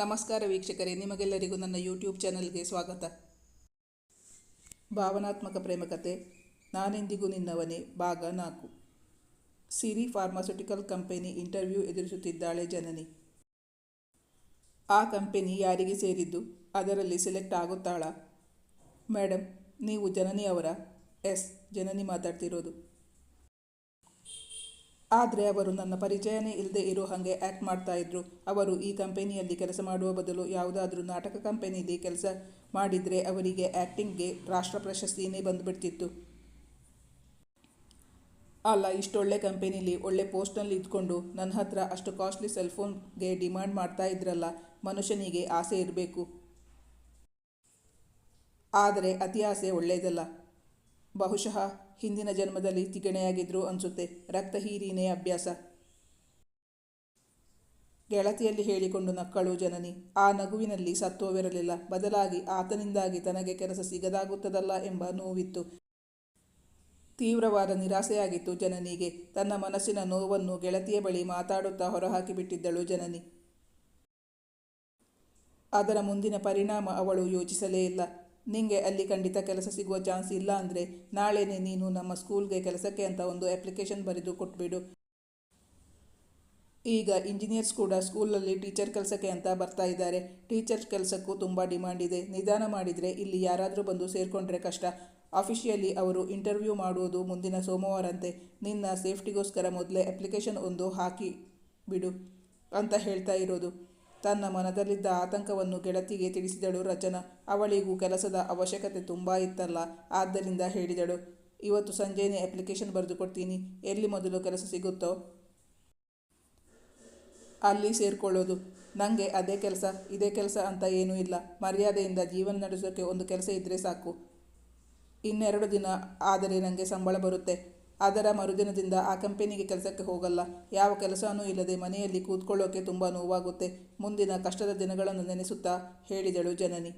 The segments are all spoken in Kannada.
ನಮಸ್ಕಾರ ವೀಕ್ಷಕರೇ, ನಿಮಗೆಲ್ಲರಿಗೂ ನನ್ನ ಯೂಟ್ಯೂಬ್ ಚಾನಲ್ಗೆ ಸ್ವಾಗತ. ಭಾವನಾತ್ಮಕ ಪ್ರೇಮಕತೆ ನಾನೆಂದಿಗೂ ನಿನ್ನವನೇ, ಭಾಗ ನಾಲ್ಕು. ಸಿರಿ ಫಾರ್ಮಾಸ್ಯೂಟಿಕಲ್ ಕಂಪೆನಿ ಇಂಟರ್ವ್ಯೂ ಎದುರಿಸುತ್ತಿದ್ದಾಳೆ ಜನನಿ. ಆ ಕಂಪೆನಿ ಯಾರಿಗೆ ಸೇರಿದ್ದು, ಅದರಲ್ಲಿ ಸೆಲೆಕ್ಟ್ ಆಗುತ್ತಾಳಾ? ಮೇಡಮ್ ನೀವು ಜನನಿ ಅವರ, ಎಸ್, ಜನನಿ ಮಾತಾಡ್ತಿರೋದು. ಆದರೆ ಅವರು ನನ್ನ ಪರಿಚಯನೇ ಇಲ್ಲದೆ ಇರೋ ಹಾಗೆ ಆ್ಯಕ್ಟ್ ಮಾಡ್ತಾ ಇದ್ರು. ಅವರು ಈ ಕಂಪನಿಯಲ್ಲಿ ಕೆಲಸ ಮಾಡುವ ಬದಲು ಯಾವುದಾದ್ರೂ ನಾಟಕ ಕಂಪನಿಲಿ ಕೆಲಸ ಮಾಡಿದರೆ ಅವರಿಗೆ ಆ್ಯಕ್ಟಿಂಗ್ಗೆ ರಾಷ್ಟ್ರ ಪ್ರಶಸ್ತಿನೇ ಬಂದುಬಿಡ್ತಿತ್ತು. ಅಲ್ಲ, ಇಷ್ಟೊಳ್ಳೆ ಕಂಪೆನಿಲಿ ಒಳ್ಳೆ ಪೋಸ್ಟ್ನಲ್ಲಿ ಇದ್ಕೊಂಡು ನನ್ನ ಹತ್ರ ಅಷ್ಟು ಕಾಸ್ಟ್ಲಿ ಸೆಲ್ಫೋನ್ಗೆ ಡಿಮ್ಯಾಂಡ್ ಮಾಡ್ತಾ ಇದ್ರಲ್ಲ, ಮನುಷ್ಯನಿಗೆ ಆಸೆ ಇರಬೇಕು. ಆದರೆ ಅತಿ ಆಸೆ ಒಳ್ಳೆಯದಲ್ಲ ಬಹುಶಃ ಹಿಂದಿನ ಜನ್ಮದಲ್ಲಿ ತಿಗಣೆಯಾಗಿದ್ರು ಅನಿಸುತ್ತೆ. ರಕ್ತ ಹೀರಿನೇ ಅಭ್ಯಾಸ. ಗೆಳತಿಯಲ್ಲಿ ಹೇಳಿಕೊಂಡು ನಕ್ಕಳು ಜನನಿ, ಆ ನಗುವಿನಲ್ಲಿ ಸತ್ವವಿರಲಿಲ್ಲ. ಬದಲಾಗಿ ಆತನಿಂದಾಗಿ ತನಗೆ ಕೆಲಸ ಸಿಗದಾಗುತ್ತದಲ್ಲ ಎಂಬ ನೋವಿತ್ತು. ತೀವ್ರವಾದ ನಿರಾಸೆಯಾಗಿತ್ತು ಜನನಿಗೆ. ತನ್ನ ಮನಸ್ಸಿನ ನೋವನ್ನು ಗೆಳತಿಯ ಬಳಿ ಮಾತಾಡುತ್ತಾ ಹೊರಹಾಕಿಬಿಟ್ಟಿದ್ದಳು ಜನನಿ. ಅದರ ಮುಂದಿನ ಪರಿಣಾಮ ಅವಳು ಯೋಚಿಸಲೇ ಇಲ್ಲ. ನಿಂಗೆ ಅಲ್ಲಿ ಖಂಡಿತ ಕೆಲಸ ಸಿಗುವ ಚಾನ್ಸ್ ಇಲ್ಲ ಅಂದರೆ ನಾಳೆನೇ ನೀನು ನಮ್ಮ ಸ್ಕೂಲ್ಗೆ ಕೆಲಸಕ್ಕೆ ಅಂತ ಒಂದು ಅಪ್ಲಿಕೇಶನ್ ಬರೆದು ಕೊಟ್ಬಿಡು. ಈಗ ಇಂಜಿನಿಯರ್ಸ್ ಕೂಡ ಸ್ಕೂಲಲ್ಲಿ ಟೀಚರ್ ಕೆಲಸಕ್ಕೆ ಅಂತ ಬರ್ತಾ ಇದ್ದಾರೆ. ಟೀಚರ್ ಕೆಲಸಕ್ಕೂ ತುಂಬ ಡಿಮ್ಯಾಂಡ್ ಇದೆ. ನಿಧಾನ ಮಾಡಿದರೆ ಇಲ್ಲಿ ಯಾರಾದರೂ ಬಂದು ಸೇರಿಕೊಂಡ್ರೆ ಕಷ್ಟ. ಆಫಿಷಿಯಲಿ ಅವರು ಇಂಟರ್ವ್ಯೂ ಮಾಡುವುದು ಮುಂದಿನ ಸೋಮವಾರಂತೆ. ನಿನ್ನ ಸೇಫ್ಟಿಗೋಸ್ಕರ ಮೊದಲೇ ಅಪ್ಲಿಕೇಶನ್ ಒಂದು ಹಾಕಿ ಬಿಡು ಅಂತ ಹೇಳ್ತಾ ಇರೋದು. ತನ್ನ ಮನದಲ್ಲಿದ್ದ ಆತಂಕವನ್ನು ಗೆಳತಿಗೆ ತಿಳಿಸಿದಳು ರಚನಾ. ಅವಳಿಗೂ ಕೆಲಸದ ಅವಶ್ಯಕತೆ ತುಂಬ ಇತ್ತಲ್ಲ, ಆದ್ದರಿಂದ ಹೇಳಿದಳು, ಇವತ್ತು ಸಂಜೆನೇ ಅಪ್ಲಿಕೇಶನ್ ಬರೆದು ಕೊಡ್ತೀನಿ ಎಲ್ಲಿ ಮೊದಲು ಕೆಲಸ ಸಿಗುತ್ತೋ ಅಲ್ಲಿ ಸೇರಿಕೊಳ್ಳೋದು. ನನಗೆ ಅದೇ ಕೆಲಸ, ಇದೇ ಕೆಲಸ ಅಂತ ಏನೂ ಇಲ್ಲ. ಮರ್ಯಾದೆಯಿಂದ ಜೀವನ ನಡೆಸೋಕ್ಕೆ ಒಂದು ಕೆಲಸ ಇದ್ದರೆ ಸಾಕು. ಇನ್ನೆರಡು ದಿನ, ಆದರೆ ನನಗೆ ಸಂಬಳ ಬರುತ್ತೆ. ಅದರ ಮರುದಿನದಿಂದ ಆ ಕಂಪೆನಿಗೆ ಕೆಲಸಕ್ಕೆ ಹೋಗಲ್ಲ. ಯಾವ ಕೆಲಸವೂ ಇಲ್ಲದೆ ಮನೆಯಲ್ಲಿ ಕೂತ್ಕೊಳ್ಳೋಕೆ ತುಂಬ ನೋವಾಗುತ್ತೆ. ಮುಂದಿನ ಕಷ್ಟದ ದಿನಗಳನ್ನು ನೆನೆಸುತ್ತಾ ಹೇಳಿದಳು ಜನನಿ.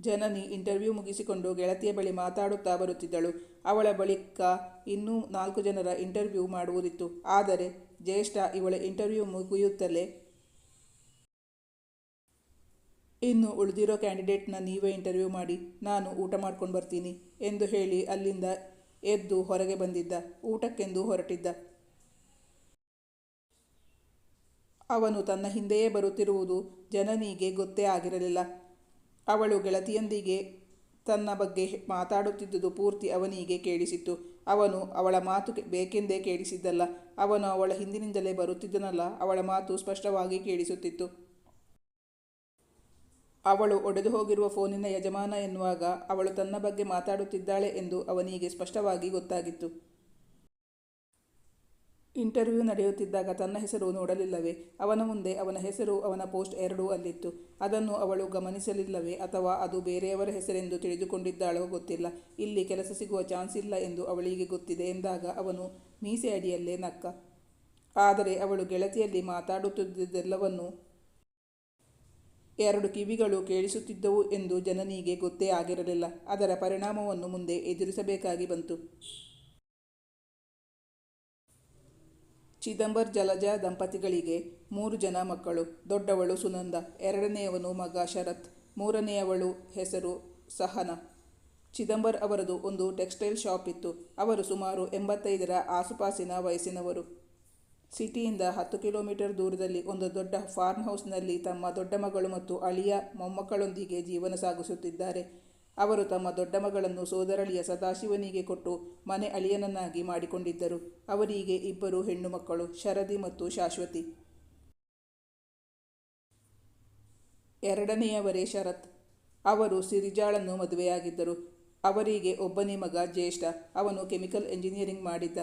ಜನನಿ ಇಂಟರ್ವ್ಯೂ ಮುಗಿಸಿಕೊಂಡು ಗೆಳತಿಯ ಬಳಿ ಮಾತಾಡುತ್ತಾ ಬರುತ್ತಿದ್ದಳು. ಅವಳ ಬಳಿಕ ಇನ್ನೂ ನಾಲ್ಕು ಜನರ ಇಂಟರ್ವ್ಯೂ ಮಾಡುವುದಿತ್ತು. ಆದರೆ ಜ್ಯೇಷ್ಠ ಇವಳ ಇಂಟರ್ವ್ಯೂ ಮುಗಿಯುತ್ತಲೇ ಇನ್ನು ಉಳಿದಿರೋ ಕ್ಯಾಂಡಿಡೇಟ್ನ ನೀವೇ ಇಂಟರ್ವ್ಯೂ ಮಾಡಿ, ನಾನು ಊಟ ಮಾಡ್ಕೊಂಡು ಬರ್ತೀನಿ. ಎಂದು ಹೇಳಿ ಅಲ್ಲಿಂದ ಎದ್ದು ಹೊರಗೆ ಬಂದಿದ್ದ. ಊಟಕ್ಕೆಂದು ಹೊರಟಿದ್ದ. ಅವನು ತನ್ನ ಹಿಂದೆಯೇ ಬರುತ್ತಿರುವುದು ಜನನಿಗೆ ಗೊತ್ತೇ ಆಗಿರಲಿಲ್ಲ. ಅವಳು ಗೆಳತಿಯೊಂದಿಗೆ ತನ್ನ ಬಗ್ಗೆ ಮಾತಾಡುತ್ತಿದ್ದುದು ಪೂರ್ತಿ ಅವನಿಗೆ ಕೇಳಿಸಿತ್ತು. ಅವನು ಅವಳ ಮಾತು ಬೇಕೆಂದೇ ಕೇಳಿಸಿದ್ದಲ್ಲ. ಅವನು ಅವಳ ಹಿಂದಿನಿಂದಲೇ ಬರುತ್ತಿದ್ದನಲ್ಲ. ಅವಳ ಮಾತು ಸ್ಪಷ್ಟವಾಗಿ ಕೇಳಿಸುತ್ತಿತ್ತು. ಅವಳು ಒಡೆದು ಹೋಗಿರುವ ಫೋನಿನ ಯಜಮಾನ ಎನ್ನುವಾಗ ಅವಳು ತನ್ನ ಬಗ್ಗೆ ಮಾತಾಡುತ್ತಿದ್ದಾಳೆ ಎಂದು ಅವನಿಗೆ ಸ್ಪಷ್ಟವಾಗಿ ಗೊತ್ತಾಗಿತ್ತು. ಇಂಟರ್ವ್ಯೂ ನಡೆಯುತ್ತಿದ್ದಾಗ ತನ್ನ ಹೆಸರು ನೋಡಲಿಲ್ಲವೇ? ಅವನ ಮುಂದೆ ಅವನ ಹೆಸರು, ಅವನ ಪೋಸ್ಟ್ ಎರಡೂ ಅಲ್ಲಿತ್ತು. ಅದನ್ನು ಅವಳು ಗಮನಿಸಲಿಲ್ಲವೇ ಅಥವಾ ಅದು ಬೇರೆಯವರ ಹೆಸರೆಂದು ತಿಳಿದುಕೊಂಡಿದ್ದಾಳೋ ಗೊತ್ತಿಲ್ಲ. ಇಲ್ಲಿ ಕೆಲಸ ಸಿಗುವ ಚಾನ್ಸ್ ಇಲ್ಲ ಎಂದು ಅವಳಿಗೆ ಗೊತ್ತಿದೆ ಎಂದಾಗ ಅವನು ಮೀಸೆ ಅಡಿಯಲ್ಲೇ ನಕ್ಕ. ಆದರೆ ಅವಳು ಗೆಳತಿಯಲ್ಲಿ ಮಾತಾಡುತ್ತಿದ್ದೆಲ್ಲವನ್ನು ಎರಡು ಕಿವಿಗಳು ಕೇಳಿಸುತ್ತಿದ್ದವು ಎಂದು ಜನನಿಗೆ ಗೊತ್ತೇ ಆಗಿರಲಿಲ್ಲ. ಅದರ ಪರಿಣಾಮವನ್ನು ಮುಂದೆ ಎದುರಿಸಬೇಕಾಗಿ ಬಂತು. ಚಿದಂಬರ್ ಜಲಜ ದಂಪತಿಗಳಿಗೆ ಮೂರು ಜನ ಮಕ್ಕಳು, ದೊಡ್ಡವಳು ಸುನಂದ, ಎರಡನೆಯವನು ಮಗ ಶರತ್, ಮೂರನೆಯವಳು ಹೆಸರು ಸಹನ. ಚಿದಂಬರ್ ಅವರದು ಒಂದು ಟೆಕ್ಸ್ಟೈಲ್ ಶಾಪ್ ಇತ್ತು. ಅವರು ಸುಮಾರು ಎಂಬತ್ತೈದರ ಆಸುಪಾಸಿನ ವಯಸ್ಸಿನವರು. ಸಿಟಿಯಿಂದ ಹತ್ತು ಕಿಲೋಮೀಟರ್ ದೂರದಲ್ಲಿ ಒಂದು ದೊಡ್ಡ ಫಾರ್ಮ್ ಹೌಸ್ನಲ್ಲಿ ತಮ್ಮ ದೊಡ್ಡ ಮಗಳು ಮತ್ತು ಅಳಿಯ ಮೊಮ್ಮಕ್ಕಳೊಂದಿಗೆ ಜೀವನ ಸಾಗಿಸುತ್ತಿದ್ದಾರೆ. ಅವರು ತಮ್ಮ ದೊಡ್ಡ ಮಗಳನ್ನು ಸೋದರಳಿಯ ಸದಾಶಿವನಿಗೆ ಕೊಟ್ಟು ಮನೆ ಅಳಿಯನನ್ನಾಗಿ ಮಾಡಿಕೊಂಡಿದ್ದರು. ಅವರಿಗೆ ಇಬ್ಬರು ಹೆಣ್ಣು ಮಕ್ಕಳು, ಶರದಿ ಮತ್ತು ಶಾಶ್ವತಿ. ಎರಡನೆಯವರೇ ಶರತ್. ಅವರು ಸಿರಿಜಾಳನ್ನು ಮದುವೆಯಾಗಿದ್ದರು. ಅವರಿಗೆ ಒಬ್ಬನೇ ಮಗ ಜ್ಯೇಷ್ಠ. ಅವನು ಕೆಮಿಕಲ್ ಎಂಜಿನಿಯರಿಂಗ್ ಮಾಡಿದ್ದ.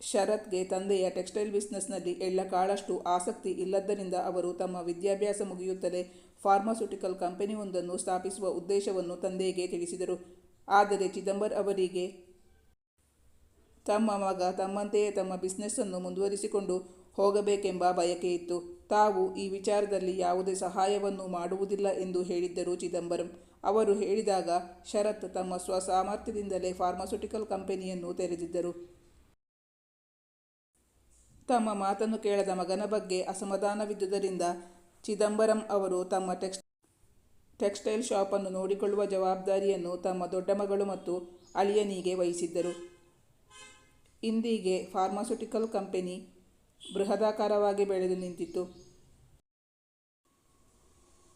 ಶರತ್ಗೆ ತಂದೆಯ ಟೆಕ್ಸ್ಟೈಲ್ ಬಿಸ್ನೆಸ್ನಲ್ಲಿ ಎಳ್ಳ ಕಾಳಷ್ಟು ಆಸಕ್ತಿ ಇಲ್ಲದ್ದರಿಂದ ಅವರು ತಮ್ಮ ವಿದ್ಯಾಭ್ಯಾಸ ಮುಗಿಯುತ್ತಲೇ ಫಾರ್ಮಾಸ್ಯೂಟಿಕಲ್ ಕಂಪನಿಯೊಂದನ್ನು ಸ್ಥಾಪಿಸುವ ಉದ್ದೇಶವನ್ನು ತಂದೆಗೆ ತಿಳಿಸಿದರು. ಆದರೆ ಚಿದಂಬರ್ ಅವರಿಗೆ ತಮ್ಮ ಮಗ ತಮ್ಮಂತೆಯೇ ತಮ್ಮ ಬಿಸ್ನೆಸ್ಸನ್ನು ಮುಂದುವರಿಸಿಕೊಂಡು ಹೋಗಬೇಕೆಂಬ ಬಯಕೆ ಇತ್ತು. ತಾವು ಈ ವಿಚಾರದಲ್ಲಿ ಯಾವುದೇ ಸಹಾಯವನ್ನು ಮಾಡುವುದಿಲ್ಲ ಎಂದು ಹೇಳಿದ್ದರು ಚಿದಂಬರಂ. ಅವರು ಹೇಳಿದಾಗ ಶರತ್ ತಮ್ಮ ಸ್ವಸಾಮರ್ಥ್ಯದಿಂದಲೇ ಫಾರ್ಮಾಸ್ಯೂಟಿಕಲ್ ಕಂಪನಿಯನ್ನು ತೆರೆದಿದ್ದರು. ತಮ್ಮ ಮಾತನ್ನು ಕೇಳದ ಮಗನ ಬಗ್ಗೆ ಅಸಮಾಧಾನವಿದ್ದುದರಿಂದ ಚಿದಂಬರಂ ಅವರು ತಮ್ಮ ಟೆಕ್ಸ್, ಟೆಕ್ಸ್ಟೈಲ್ ಶಾಪನ್ನು ನೋಡಿಕೊಳ್ಳುವ ಜವಾಬ್ದಾರಿಯನ್ನು ತಮ್ಮ ದೊಡ್ಡ ಮಗಳು ಮತ್ತು ಅಳಿಯನಿಗೆ ವಹಿಸಿದ್ದರು. ಇಂದಿಗೆ ಫಾರ್ಮಾಸ್ಯೂಟಿಕಲ್ ಕಂಪೆನಿ ಬೃಹದಾಕಾರವಾಗಿ ಬೆಳೆದು ನಿಂತಿತ್ತು.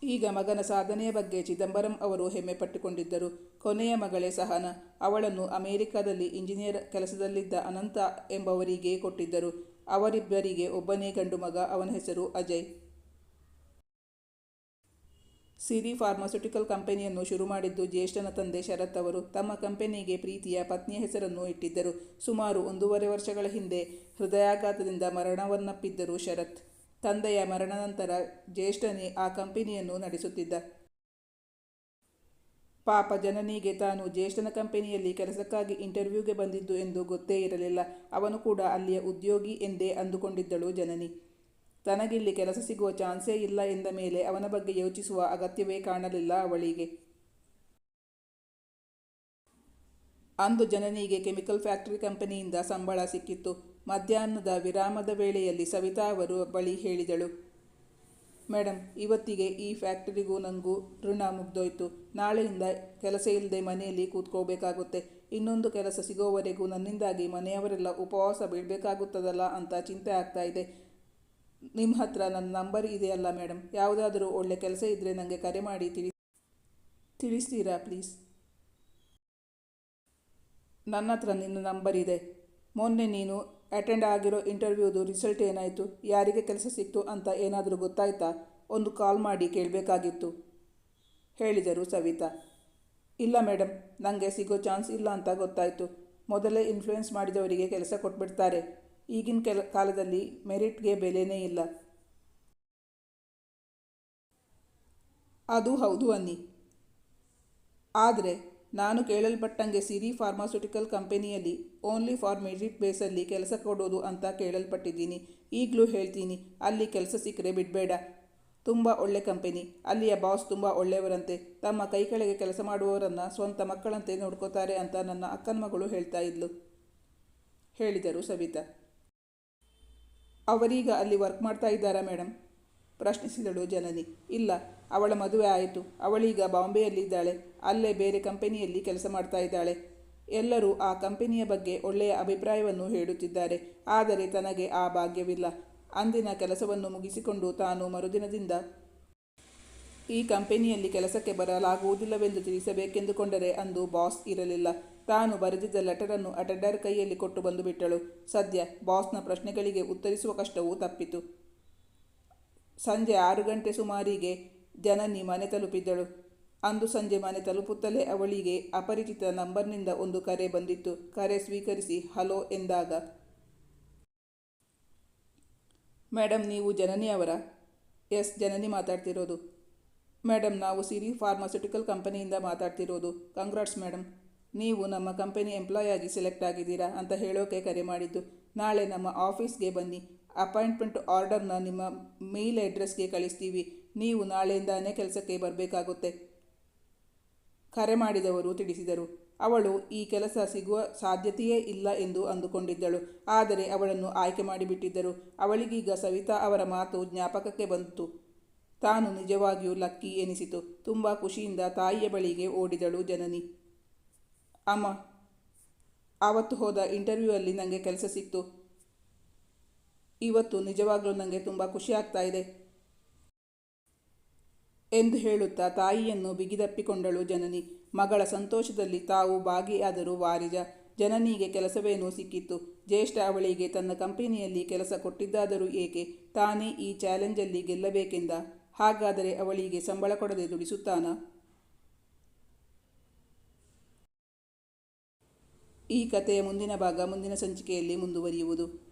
ಈಗ ಮಗನ ಸಾಧನೆಯ ಬಗ್ಗೆ ಚಿದಂಬರಂ ಅವರು ಹೆಮ್ಮೆ ಪಟ್ಟುಕೊಂಡಿದ್ದರು. ಕೊನೆಯ ಮಗಳೇ ಸಹನ. ಅವಳನ್ನು ಅಮೆರಿಕದಲ್ಲಿ ಇಂಜಿನಿಯರ್ ಕೆಲಸದಲ್ಲಿದ್ದ ಅನಂತ ಎಂಬವರಿಗೆ ಕೊಟ್ಟಿದ್ದರು. ಅವರಿಬ್ಬರಿಗೆ ಒಬ್ಬನೇ ಗಂಡು ಮಗ, ಅವನ ಹೆಸರು ಅಜಯ್. ಸಿರಿ ಫಾರ್ಮಾಸ್ಯೂಟಿಕಲ್ ಕಂಪನಿಯನ್ನು ಶುರು ಮಾಡಿದ್ದು ಜ್ಯೇಷ್ಠನ ತಂದೆ ಶರತ್ ಅವರು. ತಮ್ಮ ಕಂಪನಿಗೆ ಪ್ರೀತಿಯ ಪತ್ನಿಯ ಹೆಸರನ್ನು ಇಟ್ಟಿದ್ದರು. ಸುಮಾರು ಒಂದೂವರೆ ವರ್ಷಗಳ ಹಿಂದೆ ಹೃದಯಾಘಾತದಿಂದ ಮರಣವನ್ನಪ್ಪಿದ್ದರು ಶರತ್. ತಂದೆಯ ಮರಣ ನಂತರ ಜ್ಯೇಷ್ಠನೇ ಆ ಕಂಪನಿಯನ್ನು ನಡೆಸುತ್ತಿದ್ದ. ಪಾಪ ಜನನಿಗೆ ತಾನು ಜ್ಯೇಷ್ಠನ ಕಂಪನಿಯಲ್ಲಿ ಕೆಲಸಕ್ಕಾಗಿ ಇಂಟರ್ವ್ಯೂಗೆ ಬಂದಿದ್ದು ಎಂದು ಗೊತ್ತೇ ಇರಲಿಲ್ಲ. ಅವನು ಕೂಡ ಅಲ್ಲಿಯ ಉದ್ಯೋಗಿ ಎಂದೇ ಅಂದುಕೊಂಡಿದ್ದಳು ಜನನಿ. ತನಗಿಲ್ಲಿ ಕೆಲಸ ಸಿಗುವ ಚಾನ್ಸೇ ಇಲ್ಲ ಎಂದ ಮೇಲೆ ಅವನ ಬಗ್ಗೆ ಯೋಚಿಸುವ ಅಗತ್ಯವೇ ಕಾಣಲಿಲ್ಲ ಅವಳಿಗೆ. ಅಂದು ಜನನಿಗೆ ಕೆಮಿಕಲ್ ಫ್ಯಾಕ್ಟರಿ ಕಂಪನಿಯಿಂದ ಸಂಬಳ ಸಿಕ್ಕಿತ್ತು. ಮಧ್ಯಾಹ್ನದ ವಿರಾಮದ ವೇಳೆಯಲ್ಲಿ ಸವಿತಾ ಅವರು ಬಳಿ ಹೇಳಿದಳು. ಮೇಡಮ್ ಇವತ್ತಿಗೆ ಈ ಫ್ಯಾಕ್ಟರಿಗೂ ನನಗೂ ಋಣ ಮುಗ್ದೋಯ್ತು. ನಾಳೆಯಿಂದ ಕೆಲಸ ಇಲ್ಲದೆ ಮನೆಯಲ್ಲಿ ಕೂತ್ಕೋಬೇಕಾಗುತ್ತೆ. ಇನ್ನೊಂದು ಕೆಲಸ ಸಿಗೋವರೆಗೂ ನನ್ನಿಂದಾಗಿ ಮನೆಯವರೆಲ್ಲ ಉಪವಾಸ ಬಿಡಬೇಕಾಗುತ್ತದಲ್ಲ ಅಂತ ಚಿಂತೆ ಆಗ್ತಾ ಇದೆ. ನಿಮ್ಮ ಹತ್ರ ನನ್ನ ನಂಬರ್ ಇದೆಯಲ್ಲ ಮೇಡಮ್ ಯಾವುದಾದರೂ ಒಳ್ಳೆ ಕೆಲಸ ಇದ್ದರೆ ನನಗೆ ಕರೆ ಮಾಡಿ ತಿಳಿ, ತಿಳಿಸ್ತೀರಾ ಪ್ಲೀಸ್? ನನ್ನ ಹತ್ರ ನಿನ್ನ ನಂಬರ್ ಇದೆ. ಮೊನ್ನೆ ನೀನು ಅಟೆಂಡ್ ಆಗಿರೋ ಇಂಟರ್ವ್ಯೂದು ರಿಸಲ್ಟ್ ಏನಾಯಿತು? ಯಾರಿಗೆ ಕೆಲಸ ಸಿಕ್ತು ಅಂತ ಏನಾದರೂ ಗೊತ್ತಾಯ್ತಾ? ಒಂದು ಕಾಲ್ ಮಾಡಿ ಕೇಳಬೇಕಾಗಿತ್ತು. ಹೇಳಿದರು ಸವಿತಾ. ಇಲ್ಲ ಮೇಡಮ್ ನನಗೆ ಸಿಗೋ ಚಾನ್ಸ್ ಇಲ್ಲ ಅಂತ ಗೊತ್ತಾಯಿತು. ಮೊದಲೇ ಇನ್ಫ್ಲೂಯೆನ್ಸ್ ಮಾಡಿದವರಿಗೆ ಕೆಲಸ ಕೊಟ್ಬಿಡ್ತಾರೆ. ಈಗಿನ ಕೆಲ ಕಾಲದಲ್ಲಿ ಮೆರಿಟ್ಗೆ ಬೆಲೆನೇ ಇಲ್ಲ. ಅದು ಹೌದು ಅನ್ನಿ. ಆದರೆ ನಾನು ಕೇಳಲ್ಪಟ್ಟಂಗೆ ಸಿರಿ ಫಾರ್ಮಾಸ್ಯೂಟಿಕಲ್ ಕಂಪನಿಯಲ್ಲಿ ಓನ್ಲಿ ಫಾರ್ ಮೆರಿಟ್ ಬೇಸಲ್ಲಿ ಕೆಲಸ ಕೊಡೋದು ಅಂತ ಕೇಳಲ್ಪಟ್ಟಿದ್ದೀನಿ. ಈಗಲೂ ಹೇಳ್ತೀನಿ, ಅಲ್ಲಿ ಕೆಲಸ ಸಿಕ್ಕರೆ ಬಿಡಬೇಡ. ತುಂಬ ಒಳ್ಳೆ ಕಂಪನಿ, ಅಲ್ಲಿಯ ಬಾಸ್ ತುಂಬ ಒಳ್ಳೆಯವರಂತೆ. ತಮ್ಮ ಕೈ ಕೆಳಗೆ ಕೆಲಸ ಮಾಡುವವರನ್ನು ಸ್ವಂತ ಮಕ್ಕಳಂತೆ ನೋಡ್ಕೋತಾರೆ ಅಂತ ನನ್ನ ಅಕ್ಕನ ಮಗಳು ಹೇಳ್ತಾ ಇದ್ಲು, ಹೇಳಿದರು ಸವಿತಾ. ಅವರೀಗ ಅಲ್ಲಿ ವರ್ಕ್ ಮಾಡ್ತಾ ಇದ್ದಾರಾ ಮೇಡಮ್ ಪ್ರಶ್ನಿಸಿದಳು ಜನನಿ ಇಲ್ಲ, ಅವಳ ಮದುವೆ ಆಯಿತು, ಅವಳೀಗ ಬಾಂಬೆಯಲ್ಲಿದ್ದಾಳೆ, ಅಲ್ಲೇ ಬೇರೆ ಕಂಪನಿಯಲ್ಲಿ ಕೆಲಸ ಮಾಡ್ತಾ ಇದ್ದಾಳೆ. ಎಲ್ಲರೂ ಆ ಕಂಪನಿಯ ಬಗ್ಗೆ ಒಳ್ಳೆಯ ಅಭಿಪ್ರಾಯವನ್ನು ಹೇಳುತ್ತಿದ್ದಾರೆ, ಆದರೆ ತನಗೆ ಆ ಭಾಗ್ಯವಿಲ್ಲ. ಅಂದಿನ ಕೆಲಸವನ್ನು ಮುಗಿಸಿಕೊಂಡು ತಾನು ಮರುದಿನದಿಂದ ಈ ಕಂಪನಿಯಲ್ಲಿ ಕೆಲಸಕ್ಕೆ ಬರಲಾಗುವುದಿಲ್ಲವೆಂದು ತಿಳಿಸಬೇಕೆಂದುಕೊಂಡರೆ ಅಂದು ಬಾಸ್ ಇರಲಿಲ್ಲ. ತಾನು ಬರೆದಿದ್ದ ಲೆಟರನ್ನು ಅಟೆಂಡರ್ ಕೈಯಲ್ಲಿ ಕೊಟ್ಟು ಬಂದು ಬಿಟ್ಟಳು ಸದ್ಯ ಬಾಸ್ನ ಪ್ರಶ್ನೆಗಳಿಗೆ ಉತ್ತರಿಸುವ ಕಷ್ಟವೂ ತಪ್ಪಿತು. ಸಂಜೆ ಆರು ಗಂಟೆ ಸುಮಾರಿಗೆ ಜನನಿ ಮನೆ ತಲುಪಿದ್ದಳು. ಅಂದು ಸಂಜೆ ಮನೆ ತಲುಪುತ್ತಲೇ ಅವಳಿಗೆ ಅಪರಿಚಿತ ನಂಬರ್ನಿಂದ ಒಂದು ಕರೆ ಬಂದಿತ್ತು. ಕರೆ ಸ್ವೀಕರಿಸಿ ಹಲೋ ಎಂದಾಗ ಮೇಡಮ್ ನೀವು ಜನನಿ ಅವರ? ಎಸ್, ಜನನಿ ಮಾತಾಡ್ತಿರೋದು. ಮೇಡಮ್ ನಾವು ಸಿರಿ ಫಾರ್ಮಾಸ್ಯೂಟಿಕಲ್ ಕಂಪನಿಯಿಂದ ಮಾತಾಡ್ತಿರೋದು. ಕಂಗ್ರಾಟ್ಸ್ ಮೇಡಮ್ ನೀವು ನಮ್ಮ ಕಂಪನಿ ಎಂಪ್ಲಾಯ್ ಆಗಿ ಸೆಲೆಕ್ಟ್ ಆಗಿದ್ದೀರಾ ಅಂತ ಹೇಳೋಕೆ ಕರೆ ಮಾಡಿದ್ದು. ನಾಳೆ ನಮ್ಮ ಆಫೀಸ್ಗೆ ಬನ್ನಿ. ಅಪಾಯಿಂಟ್ಮೆಂಟ್ ಆರ್ಡರ್ನ ನಿಮ್ಮ ಮೇಲ್ ಅಡ್ರೆಸ್ಗೆ ಕಳಿಸ್ತೀವಿ. ನೀವು ನಾಳೆಯಿಂದಾನೇ ಕೆಲಸಕ್ಕೆ ಬರಬೇಕಾಗುತ್ತೆ. ಕರೆ ಮಾಡಿದವರು ತಿಳಿಸಿದರು. ಅವಳು ಈ ಕೆಲಸ ಸಿಗುವ ಸಾಧ್ಯತೆಯೇ ಇಲ್ಲ ಎಂದು ಅಂದುಕೊಂಡಿದ್ದಳು. ಆದರೆ ಅವಳನ್ನು ಆಯ್ಕೆ ಮಾಡಿಬಿಟ್ಟಿದ್ದರು. ಅವಳಿಗೀಗ ಸವಿತಾ ಅವರ ಮಾತು ಜ್ಞಾಪಕಕ್ಕೆ ಬಂತು. ತಾನು ನಿಜವಾಗಿಯೂ ಲಕ್ಕಿ ಎನಿಸಿತು. ತುಂಬ ಖುಷಿಯಿಂದ ತಾಯಿಯ ಬಳಿಗೆ ಓಡಿದಳು ಜನನಿ. ಅಮ್ಮ ಆವತ್ತು ಹೋದ ಇಂಟರ್ವ್ಯೂ ಅಲ್ಲಿ ನನಗೆ ಕೆಲಸ ಸಿಕ್ತು. ಇವತ್ತು ನಿಜವಾಗಲೂ ನನಗೆ ತುಂಬ ಖುಷಿ ಆಗ್ತಾ ಇದೆ ಎಂದು ಹೇಳುತ್ತಾ ತಾಯಿಯನ್ನು ಬಿಗಿದಪ್ಪಿಕೊಂಡಳು ಜನನಿ. ಮಗಳ ಸಂತೋಷದಲ್ಲಿ ತಾವು ಭಾಗಿಯಾದರೂ ವಾರಿಜ, ಜನನಿಗೆ ಕೆಲಸವೇನೂ ಸಿಕ್ಕಿತ್ತು. ಜ್ಯೇಷ್ಠ ಅವಳಿಗೆ ತನ್ನ ಕಂಪನಿಯಲ್ಲಿ ಕೆಲಸ ಕೊಟ್ಟಿದ್ದಾದರೂ ಏಕೆ? ತಾನೇ ಈ ಚಾಲೆಂಜಲ್ಲಿ ಗೆಲ್ಲಬೇಕೆಂದ? ಹಾಗಾದರೆ ಅವಳಿಗೆ ಸಂಬಳ ಕೊಡದೆ ದುಡಿಸುತ್ತಾನ? ಈ ಕಥೆಯ ಮುಂದಿನ ಭಾಗ ಮುಂದಿನ ಸಂಚಿಕೆಯಲ್ಲಿ ಮುಂದುವರಿಯುವುದು.